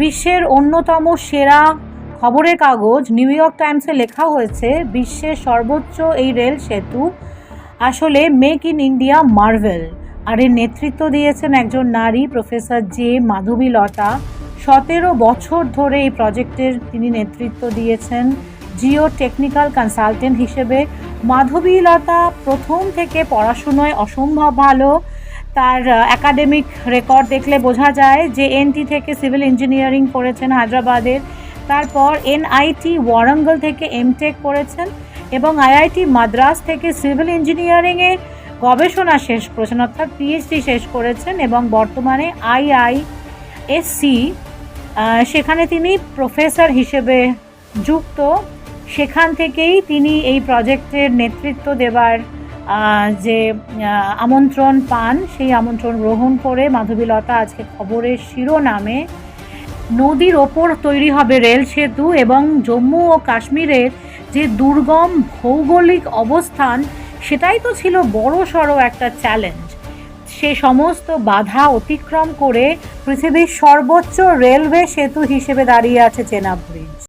বিশ্বের অন্যতম সেরা খবরের কাগজ নিউ ইয়র্ক টাইমসে লেখা হয়েছে, বিশ্বের সর্বোচ্চ এই রেল সেতু, আসলে মেক ইন ইন্ডিয়া মার্ভেল। আর এর নেতৃত্ব দিয়েছেন একজন নারী, প্রফেসর জে মাধবী লতা। সতেরো বছর ধরে এই প্রজেক্টের তিনি নেতৃত্ব দিয়েছেন জিও টেকনিক্যাল কনসালটেন্ট হিসেবে। মাধবী লতা প্রথম থেকে পড়াশুনোয় অসম্ভব ভালো। তার একাডেমিক রেকর্ড দেখলে বোঝা যায় যে এনটি থেকে সিভিল ইঞ্জিনিয়ারিং করেছেন হায়দ্রাবাদের। তারপর এনআইটি ওয়ারাঙ্গল থেকে এমটেক করেছেন এবং আইআইটি মাদ্রাস থেকে সিভিল ইঞ্জিনিয়ারিংয়ে গবেষণা শেষ করেছেন, অর্থাৎ পিএইচডি শেষ করেছেন এবং বর্তমানে আইআইএসসি সেখানে তিনি প্রফেসর হিসেবে যুক্ত। সেখান থেকেই তিনি এই প্রজেক্টের নেতৃত্ব দেবার যে আমন্ত্রণ পান, সেই আমন্ত্রণ গ্রহণ করে মাধবীলতা আজকে খবরের শিরোনামে, নদীর ওপর তৈরি হবে রেল সেতু এবং জম্মু ও কাশ্মীরের যে দুর্গম ভৌগোলিক অবস্থান, সেটাই তো ছিল বড় সড়ো একটা চ্যালেঞ্জ সে সমস্ত বাধা অতিক্রম করে পৃথিবীর সর্বোচ্চ রেলওয়ে সেতু হিসেবে দাঁড়িয়ে আছে চেনা ব্রিজ